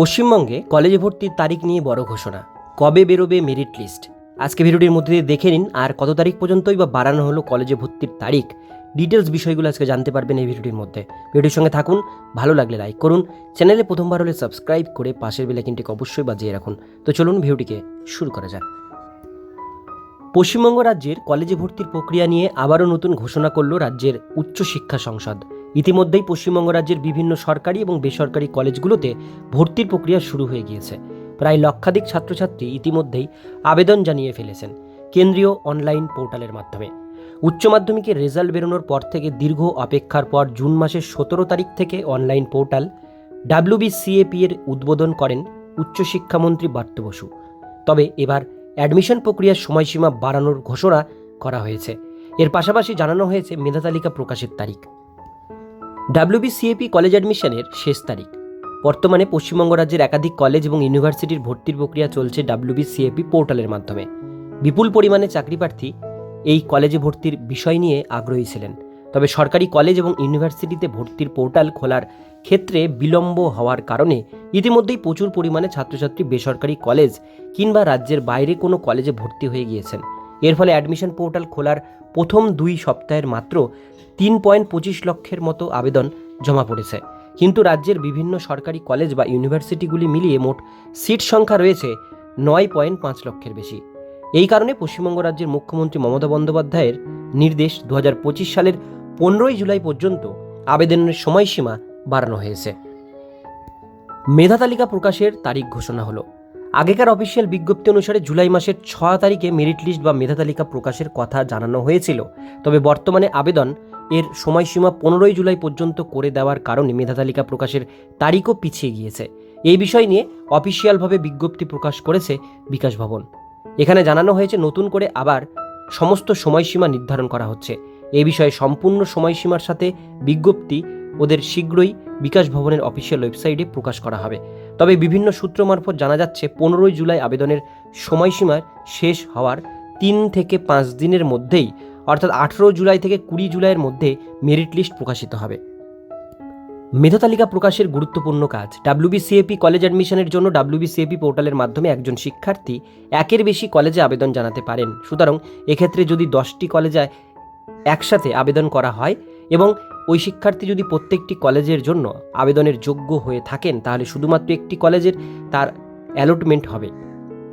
পশ্চিমবঙ্গে কলেজে ভর্তির তারিখ নিয়ে বড় ঘোষণা। কবে বেরোবে মেরিট লিস্ট আজকে ভিডিওটির মধ্যে দিয়ে দেখে নিন আর কত তারিখ পর্যন্তই বা বাড়ানো হলো কলেজে ভর্তির তারিখ। ডিটেলস বিষয়গুলো আজকে জানতে পারবেন এই ভিডিওটির মধ্যে। ভিডিওর সঙ্গে থাকুন, ভালো লাগলে লাইক করুন। চ্যানেলে প্রথমবার হলে সাবস্ক্রাইব করে পাশের বেলাইকিনটিকে অবশ্যই বাজিয়ে রাখুন। তো চলুন ভিডিওটিকে শুরু করা যাক। পশ্চিমবঙ্গ রাজ্যের কলেজে ভর্তির প্রক্রিয়া নিয়ে আবারও নতুন ঘোষণা করল রাজ্যের উচ্চশিক্ষা সংসদ। ইতিমধ্যেই পশ্চিমবঙ্গ রাজ্যের বিভিন্ন সরকারি এবং বেসরকারি কলেজগুলোতে ভর্তির প্রক্রিয়া শুরু হয়ে গিয়েছে। প্রায় লক্ষাধিক ছাত্রছাত্রী ইতিমধ্যেই আবেদন জানিয়ে ফেলেছেন কেন্দ্রীয় অনলাইন পোর্টালের মাধ্যমে। উচ্চ মাধ্যমিকের রেজাল্ট বেরোনোর পর থেকে দীর্ঘ অপেক্ষার পর জুন মাসের সতেরো তারিখ থেকে অনলাইন পোর্টাল ডাব্লিউবিসিএপি এর উদ্বোধন করেন উচ্চশিক্ষামন্ত্রী বার্ত বসু। তবে এবার অ্যাডমিশন প্রক্রিয়ার সময়সীমা বাড়ানোর ঘোষণা করা হয়েছে। এর পাশাপাশি জানানো হয়েছে মেধা তালিকা প্রকাশের তারিখ। ডাব্লিউবিসিএপি কলেজ অ্যাডমিশনের শেষ তারিখ। বর্তমানে পশ্চিমবঙ্গ রাজ্যের একাধিক কলেজ এবং ইউনিভার্সিটির ভর্তির প্রক্রিয়া চলছে ডাব্লিউবিসিএপি পোর্টালের মাধ্যমে। বিপুল পরিমাণে চাকরি প্রার্থী এই কলেজে ভর্তির বিষয় নিয়ে আগ্রহী ছিলেন। তবে সরকারি কলেজ এবং ইউনিভার্সিটিতে ভর্তির পোর্টাল খোলার ক্ষেত্রে বিলম্ব হওয়ার কারণে ইতিমধ্যেই প্রচুর পরিমাণে ছাত্রছাত্রী বেসরকারি কলেজ কিংবা রাজ্যের বাইরে কোনো কলেজে ভর্তি হয়ে গিয়েছেন। এর ফলে অ্যাডমিশন পোর্টাল খোলার প্রথম দুই সপ্তাহের মাত্র তিন পয়েন্ট পঁচিশ লক্ষের মতো আবেদন জমা পড়েছে। কিন্তু রাজ্যের বিভিন্ন সরকারি কলেজ বা ইউনিভার্সিটিগুলি মিলিয়ে মোট সিট সংখ্যা রয়েছে নয় পয়েন্ট পাঁচ লক্ষের বেশি। এই কারণে পশ্চিমবঙ্গ রাজ্যের মুখ্যমন্ত্রী মমতা বন্দ্যোপাধ্যায়ের নির্দেশ দু হাজার পঁচিশ সালের পনেরোই জুলাই পর্যন্ত আবেদনের সময়সীমা বাড়ানো হয়েছে। মেধা তালিকা প্রকাশের তারিখ ঘোষণা হলো। আগেকার অফিসিয়াল বিজ্ঞপ্তি অনুসারে জুলাই মাসের ছ তারিখে মেরিট লিস্ট বা মেধা তালিকা প্রকাশের কথা জানানো হয়েছিল। তবে বর্তমানে আবেদন এর সময়সীমা পনেরোই জুলাই পর্যন্ত করে দেওয়ার কারণে মেধা তালিকা প্রকাশের তারিখও পিছিয়ে গিয়েছে। এই বিষয় নিয়ে অফিসিয়ালভাবে বিজ্ঞপ্তি প্রকাশ করেছে বিকাশ ভবন। এখানে জানানো হয়েছে, নতুন করে আবার সমস্ত সময়সীমা নির্ধারণ করা হচ্ছে। এই বিষয়ে সম্পূর্ণ সময়সীমার সাথে বিজ্ঞপ্তি ওদের শীঘ্রই বিকাশ ভবনের অফিসিয়াল ওয়েবসাইটে প্রকাশ করা হবে। তবে বিভিন্ন সূত্র মারফত জানা যাচ্ছে, পনেরোই জুলাই আবেদনের সময়সীমা শেষ হওয়ার তিন থেকে পাঁচ দিনের মধ্যেই, অর্থাৎ আঠেরো জুলাই থেকে কুড়ি জুলাইয়ের মধ্যে মেরিট লিস্ট প্রকাশিত হবে। মেধা তালিকা প্রকাশের গুরুত্বপূর্ণ কাজ। ডাব্লিউবিসিএপি কলেজ অ্যাডমিশনের জন্য ডাব্লিউবিসিএপি পোর্টালের মাধ্যমে একজন শিক্ষার্থী একের বেশি কলেজে আবেদন জানাতে পারেন। সুতরাং এক্ষেত্রে যদি দশটি কলেজে একসাথে আবেদন করা হয় এবং ওই শিক্ষার্থী যদি প্রত্যেকটি কলেজের জন্য আবেদনের যোগ্য হয়ে থাকেন, তাহলে শুধুমাত্র একটি কলেজের তার অ্যালটমেন্ট হবে।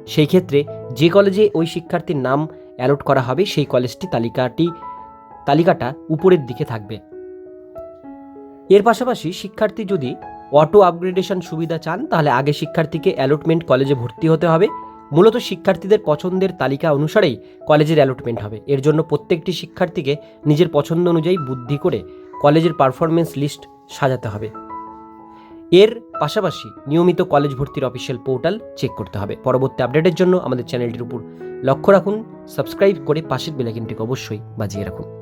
সেই ক্ষেত্রে যে কলেজে ওই শিক্ষার্থীর নাম অ্যালট করা হবে, সেই কলেজটি তালিকাটি, তালিকাটা উপরের দিকে থাকবে। এর পাশাপাশি শিক্ষার্থী যদি অটো আপগ্রেডেশন সুবিধা চান, তাহলে আগে শিক্ষার্থীকে অ্যালটমেন্ট কলেজে ভর্তি হতে হবে। মূলত শিক্ষার্থীদের পছন্দের তালিকা অনুসারেই কলেজের অ্যালটমেন্ট হবে। এর জন্য প্রত্যেকটি শিক্ষার্থীকে নিজের পছন্দ অনুযায়ী বুদ্ধি করে কলেজের পারফরমেন্স লিস্ট সাজাতে হবে। এর পাশাপাশি নিয়মিত কলেজ ভর্তির অফিসিয়াল পোর্টাল চেক করতে হবে। পরবর্তী আপডেটের জন্য আমাদের চ্যানেলটির উপর লক্ষ্য রাখুন, সাবস্ক্রাইব করে পাশের বেলাইকিনটিকে অবশ্যই বাজিয়ে রাখুন।